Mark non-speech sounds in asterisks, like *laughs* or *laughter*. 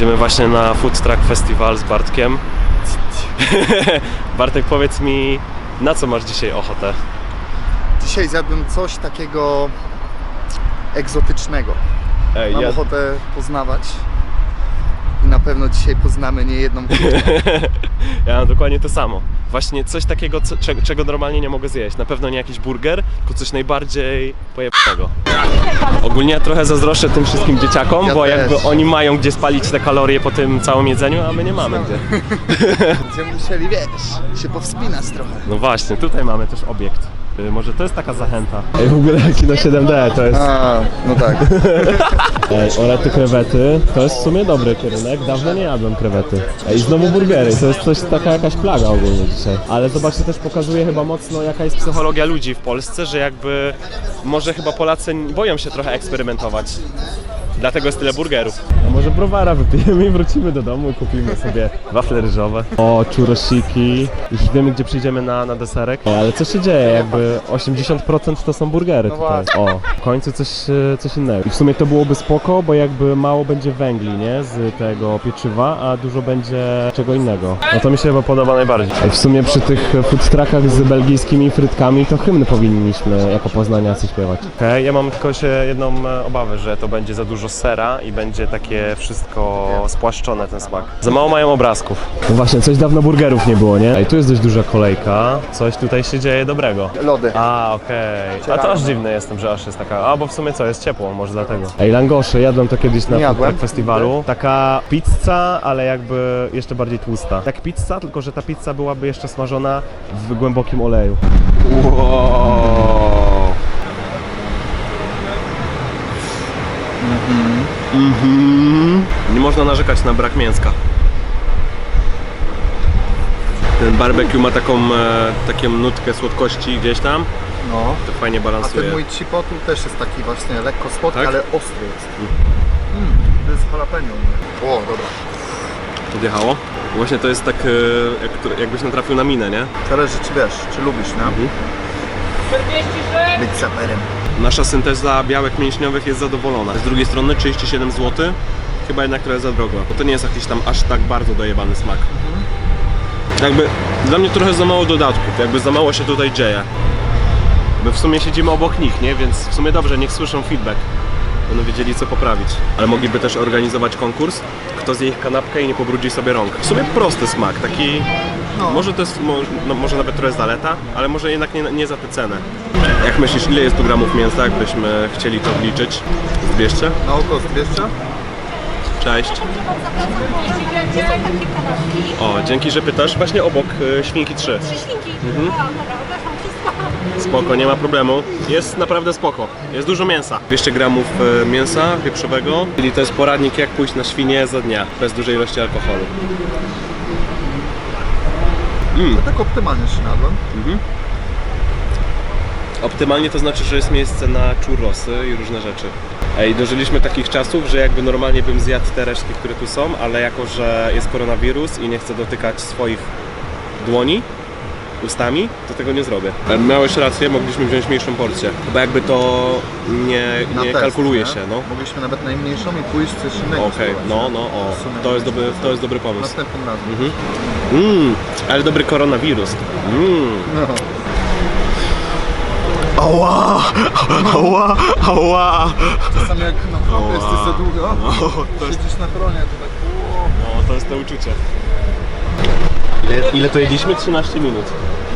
Idziemy właśnie na Food Truck Festival z Bartkiem. *laughs* Bartek, powiedz mi, na co masz dzisiaj ochotę? Dzisiaj zjadłem coś takiego egzotycznego. Ej, Mam ochotę poznawać. Na pewno dzisiaj poznamy nie jedną kulturę. *laughs* Ja mam dokładnie to samo. Właśnie coś takiego, co, czego, czego normalnie nie mogę zjeść. Na pewno nie jakiś burger, tylko coś najbardziej pojebanego. Ogólnie ja trochę zazdroszczę tym wszystkim dzieciakom, Ja bo też. jakby oni mają gdzie spalić te kalorie po tym całym jedzeniu, a my nie mamy gdzie. *laughs* Będziemy musieli, wiesz, się powspinać trochę. No właśnie, tutaj mamy też obiekt. Y, Może to jest taka zachęta. Ej, w ogóle kino 7D to jest... A, no tak. *laughs* Ej, orety krewety, to jest w sumie dobry kierunek. Dawno nie jadłem krewety. Ej, znowu burgery, to jest coś, taka jakaś plaga ogólnie dzisiaj. Ale zobaczcie, też pokazuje chyba mocno jaka jest psychologia ludzi w Polsce, że jakby może chyba Polacy boją się trochę eksperymentować. Dlatego jest tyle burgerów. A może browara wypijemy i wrócimy do domu i kupimy sobie wafle ryżowe. O, churrosiki. Już wiemy, gdzie przyjdziemy na, na deserek. Ale co się dzieje? Jakby 80% to są burgery tutaj. O, w końcu coś, e, coś innego. I w sumie to byłoby spoko, bo jakby mało będzie węgli, nie? Z tego pieczywa, a dużo będzie czego innego. No to mi się chyba podoba najbardziej. Ej, w sumie przy tych food truckach z belgijskimi frytkami to hymny powinniśmy jako poznaniacy śpiewać. Okej, ja mam tylko się jedną e, obawę, że to będzie za dużo sera i będzie takie wszystko spłaszczone ten smak. Za mało mają obrazków. No właśnie, coś dawno burgerów nie było, nie? Ej, tu jest dość duża kolejka. Coś tutaj się dzieje dobrego. Lody. A, okej. A to aż dziwny jestem, że aż jest taka. A, bo w sumie co, jest ciepło, może dlatego. Ej, langosze, jadłem to kiedyś na Nie food jadłem. truck festiwalu. Taka pizza, ale jakby jeszcze bardziej tłusta. Tak pizza, tylko że ta pizza byłaby jeszcze smażona w głębokim oleju. Wow. Mhm. Nie można narzekać na brak mięska. Ten barbecue ma taką, e, taką nutkę słodkości gdzieś tam. No. To fajnie A balansuje. ten mój chipotle też jest taki właśnie lekko słodki, Tak? ale ostry jest. Mm, to jest jalapeno. O, dobra. Odjechało. Właśnie to jest tak, e, jak, jakbyś natrafił na minę, nie? Zależy czy wiesz, czy lubisz, nie? Być saperem. Nasza synteza białek mięśniowych jest zadowolona. Z drugiej strony 37 zł, chyba jednak trochę za drogo. Bo to nie jest jakiś tam aż tak bardzo dojebany smak. Jakby dla mnie trochę za mało dodatków, jakby za mało się tutaj dzieje. My w sumie siedzimy obok nich, nie? Więc w sumie dobrze, niech słyszą feedback. Będą wiedzieli co poprawić. Ale mogliby też organizować konkurs, kto zje ich kanapkę i nie pobrudzi sobie rąk. W sumie prosty smak, taki... No. Może to jest, mo, no, może nawet trochę zaleta, ale może jednak nie, nie za tę cenę. Jak myślisz, ile jest tu gramów mięsa, jakbyśmy chcieli to wliczyć? 200? Na oko zbierzcie? Cześć. O, dzięki, że pytasz. Właśnie obok y, Świnki 3. Świnki. Mhm. Dobra, wszystko. Spoko, nie ma problemu. Jest naprawdę spoko. Jest dużo mięsa. 200 gramów y, mięsa wieprzowego, czyli to jest poradnik jak pójść na świnie za dnia, bez dużej ilości alkoholu. To tak optymalnie się nadłem. Optymalnie to znaczy, że jest miejsce na churrosy i różne rzeczy. Ej, dożyliśmy takich czasów, że jakby normalnie bym zjadł te resztki, które tu są, ale jako, że jest koronawirus i nie chcę dotykać swoich dłoni ustami, to tego nie zrobię. E, Miałeś rację, mogliśmy wziąć mniejszą porcję. Chyba jakby to nie, Na nie test, kalkuluje nie? się, no. Mogliśmy nawet najmniejszą i pójść coś innego. Okej, spróbować. no, no, o, W sumie to jest dobry, to jest dobry pomysł. Następnym razem. Mmm, ale dobry koronawirus. Mmm. No. Ała, ała, ała. Czasami jak naprawdę jesteś za długo, No, to jest, siedzisz na tronie, to tak... no, to jest to uczucie. Ile, to jedliśmy? 13 minut.